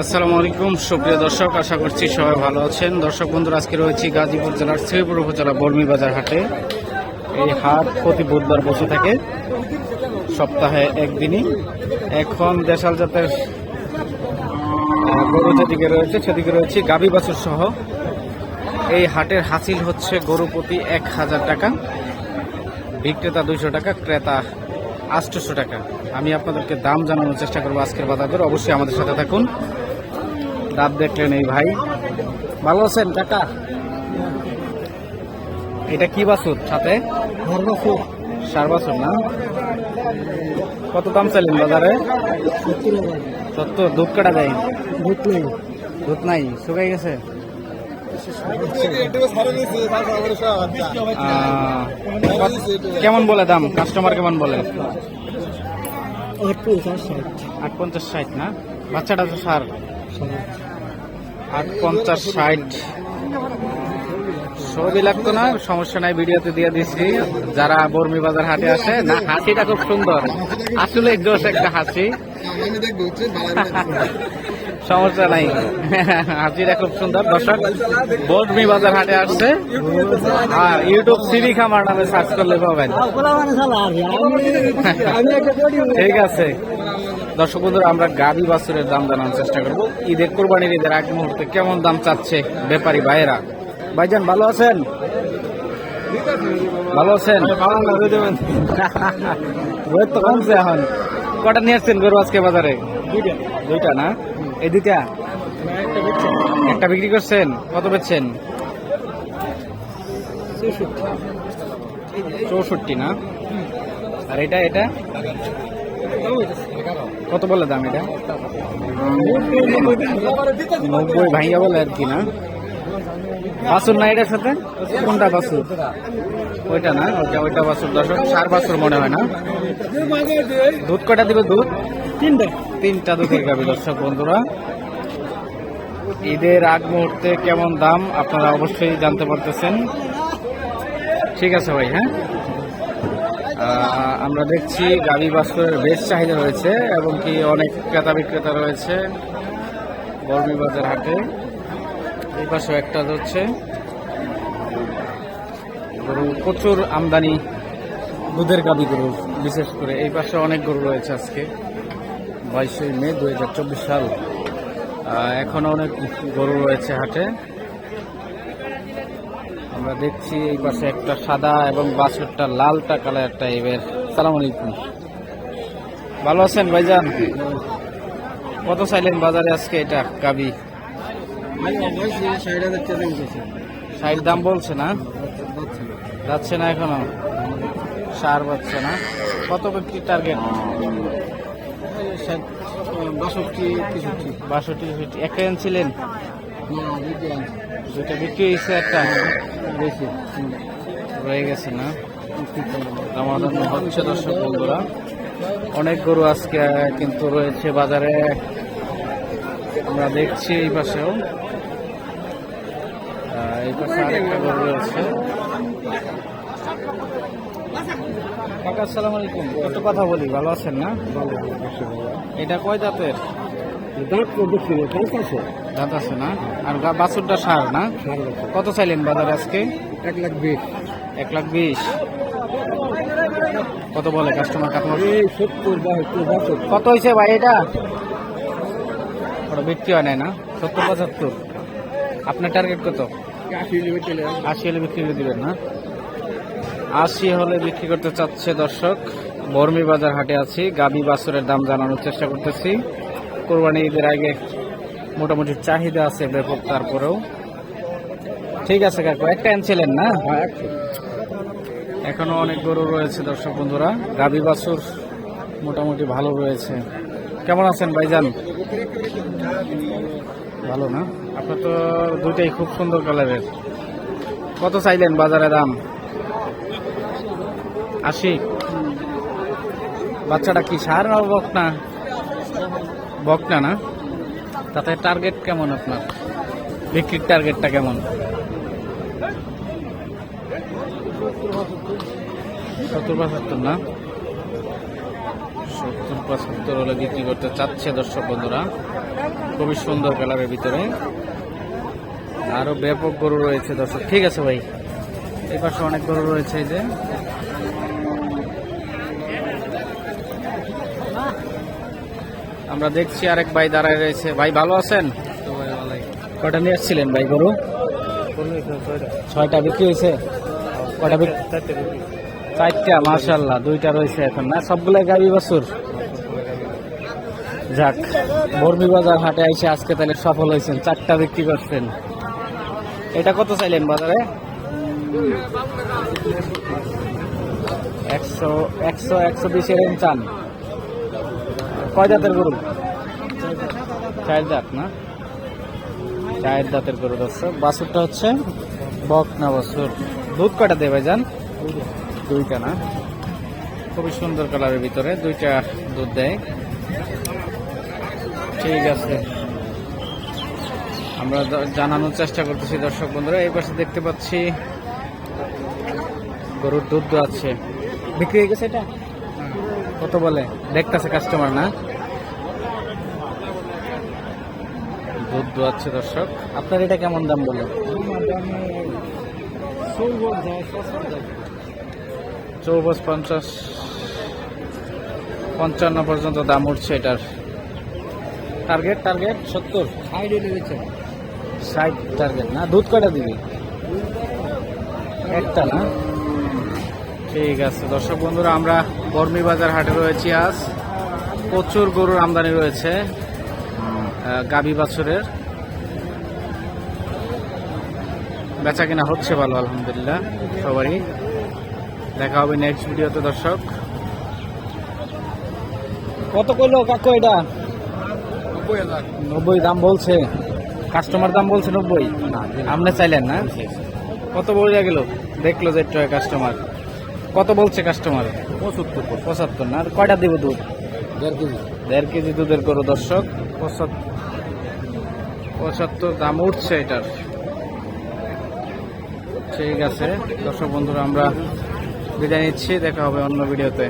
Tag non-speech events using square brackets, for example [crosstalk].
আসসালামু আলাইকুম, সুপ্রিয় দর্শক, আশা করছি সবাই ভালো আছেন। দর্শক বন্ধুরা, আজকে রয়েছি গাজীপুর জেলার শ্রীপুর উপজেলা বর্মি বাজার হাটে। এই হাট প্রতি বুধবার বসে থাকে, সপ্তাহে একদিনই। এখন দেশাল জাতের গরু যেদিকে রয়েছে, সেদিকে রয়েছে গাবি বাছুর সহ। এই হাটের হাসিল হচ্ছে গরু প্রতি এক হাজার টাকা, বিক্রেতা দুইশো টাকা, ক্রেতা আটশোশো টাকা। আমি আপনাদেরকে দাম জানানোর চেষ্টা করব আজকের বাজার অবশ্যই আমাদের সাথে থাকুন। দাঁত দেখলেন এই ভাই। ভালো আছেন কাকা? এটা কি বাছুর সাথে? সার বাছুর না? কত দাম চাইলেন বাজারে? সত্তর দুধ কাটা দেয়? দুধ নাই। দুধ নাই শুকাই গেছে? কেমন বলে দাম? কাস্টমার কেমন বলে? আট পঞ্চাশ ষাট না? বাচ্চাটা তো সার। আট পঞ্চাশ ষাট। ছবি লাগতো না সমস্যা নাই ভিডিওতে দিয়ে দিচ্ছি যারা বর্মি বাজার হাটে আসে না হাসিটা খুব সুন্দর। আসলে জোশ একটা হাসি। সমস্যা নাই। হাসিটা খুব সুন্দর। দর্শক বর্মি বাজার হাটে আসছে। আর ইউটিউব সিরি খামার নামে সার্চ করলে পাবেন। ঠিক আছে। দর্শক বন্ধুরা আমরা গাবি বাছুরের দাম জানার চেষ্টা করব। ঈদের কোরবানির ঈদের আগ মুহূর্তে কেমন দাম চাচ্ছে ব্যাপারী ভাইয়েরা? ভাইজান ভালো আছেন? ভালো আছেন? রোদ [laughs] তো কমছে এখন। কটা নিয়ে আসছেন গরু আজকে বাজারে? দুইটা না? এই একটা বিক্রি করছেন? কত বেচছেন? চৌষট্টি, না? আর এটা এটা? কত বলে দাম এটা? নব্বই ভাইয়া বলে আর কি, না? বাসুর না এটার সাথে? কোনটা বাসুর ওইটা না? ওইটা ওইটা বাসুর দর্শক চার বাসুর মনে হয় না? দুধ কটা দিবে দুধ? তিনটা। তিনটা দুধের গাবি দর্শক বন্ধুরা। ঈদের আগ মুহূর্তে কেমন দাম আপনারা অবশ্যই জানতে পারতেছেন। ঠিক আছে ভাই হ্যাঁ? আমরা দেখছি গাড়ি বাসের বেশ চাহিদা রয়েছে এবং কি অনেক ক্রেতা বিক্রেতা রয়েছে বর্মি বাজার হাটে। এই পাশে একটা হচ্ছে। গরু প্রচুর আমদানি দুধের গাবি গরু বিশেষ করে এই পাশে অনেক গরু রয়েছে আজকে। বাইশে মে দু সাল। এখনও অনেক গরু রয়েছে হাটে। আমরা দেখছি এই পাশে একটা সাদা এবং বাছুরটা লালটা কালার একটা এবার সালাম আলাইকুম। ভালো আছেন ভাইজান? কত চাইলেন বাজারে আজকে এটা কাবি ষাট দাম বলছে না? যাচ্ছে না এখনও। সার পাচ্ছে না। কত বিক্রি টার্গেট বাষট্টি তেষট্টি। বাষট্টি তেষট্টি। একটা আনছিলেন দুইটা বিক্রি হয়েছে একটা। বেশি রয়ে গেছে না? আমাদের হচ্ছে দর্শক বন্ধুরা। অনেক গরু আজকে কিন্তু রয়েছে বাজারে। আমরা দেখছি এই পাশেও। এই পাশে আরেকটা গরু রয়েছে। কাকা আসসালাম আলাইকুম। কত কথা বলি ভালো আছেন না? এটা কয় দাঁতের দাঁত আছে। না? আর বাছুরটা সার না? কত চাইলেন বাজারে আজকে? এক লাখ বিশ। এক লাখ বিশ। কত বলে কাস্টমার বাহাত্তর কত হয়েছে ভাই এটা? ওটা বিক্রি হয় নাই না? সত্তর পঁচাত্তর। আপনার টার্গেট কত? আশি হলে বিক্রি করে দিবেন না? আশি হলে বিক্রি করতে চাচ্ছে দর্শক। বর্মি বাজার হাটে আছি গাবি বাছুরের দাম জানানোর চেষ্টা করতেছি। কোরবানি ঈদের আগে মোটামুটি চাহিদা আছে ব্যাপক তারপরেও। ঠিক আছে কাকু একটা আনছিলেন না? হ্যাঁ এখনও অনেক গরু রয়েছে দর্শক বন্ধুরা। গাবি বাছুর মোটামুটি ভালো রয়েছে। কেমন আছেন ভাইজান? ভালো না? আপনার তো দুইটাই খুব সুন্দর কালারের। কত চাইলেন বাজারে দাম? আশি বাচ্চাটা কি সার না বকনা? বকনা না? তাতে টার্গেট কেমন আপনার? বিক্রির টার্গেটটা কেমন? সত্তর পঁচাত্তর না? সত্তর পঁচাত্তর হলে বিক্রি করতে চাচ্ছে দর্শক বন্ধুরা। খুবই সুন্দর কালারের ভিতরে। আরও ব্যাপক গরু রয়েছে দর্শক। ঠিক আছে ভাই। এই পাশে অনেক গরু রয়েছে এই যে। আমরা দেখছি আরেক ভাই দাঁড়ায় রয়েছে। ভাই, ভালো আছেন? কটা নিয়ে আসছিলেন ভাই গরু? ছয়টা বিক্রি হয়েছে? কটা চারটা মাশাল্লাহ দুইটা রয়েছে এখন, না? সবগুলাই গাড়ি বছর? যাক বর্মি বাজার হাটে আইসে আজকে তাহলে সফল হয়েছেন, চারটা বিক্রি করছেন। এটা কত চাইলেন বাজারে? একশো একশো একশো বিশ এরকম চান। কয় জাতের গরু? চার জাত না? চার জাতের গরু দর্শক বাছুরটা হচ্ছে বক না বাছুর? দুধ কটা দেবে যান দুইটা না? খুবই সুন্দর কালারের ভিতরে দুইটা দুধ দেয়। ঠিক আছে। আমরা জানানোর চেষ্টা করতেছি দর্শক বন্ধুরা। এই পাশে দেখতে পাচ্ছি গরুর দুধ আছে। বিক্রি হয়ে গেছে এটা? কত বলে? দেখতেছে কাস্টমার না? দুধ দোয়াচ্ছে দর্শক। আপনার এটা কেমন দাম বলে চৌবশ পঞ্চাশ, পঞ্চান্ন পর্যন্ত দাম উঠছে এটার। টার্গেট টার্গেট সত্তর? ষাট টার্গেট না? দুধ কটা দিবি? একটা, না? ঠিক আছে, দর্শক বন্ধুরা, আমরা বর্মি বাজার হাটে রয়েছি আজ। প্রচুর গরুর আমদানি রয়েছে। গাভী বাছুরের। বেচা কিনা হচ্ছে ভালো আলহামদুলিল্লাহ সবারই। দেখা হবে নেক্সট ভিডিওতে দর্শক। কত করল কাকু এটা? নব্বই দাম বলছে। কাস্টমার দাম বলছে নব্বই? আপনি চাইলেন না? কত বলে গেল? দেখল যে টয় কাস্টমার কত বলছে কাস্টমার পঁচাত্তর। পঁচাত্তর না আর কয়টা দিব দুধ? দেড় কেজি। দেড় কেজি দুধের করো দর্শক। পঁচাত্তর দাম উঠছে এটার। ঠিক আছে, দর্শক বন্ধুরা, আমরা বিদায় নিচ্ছি, দেখা হবে অন্য ভিডিওতে।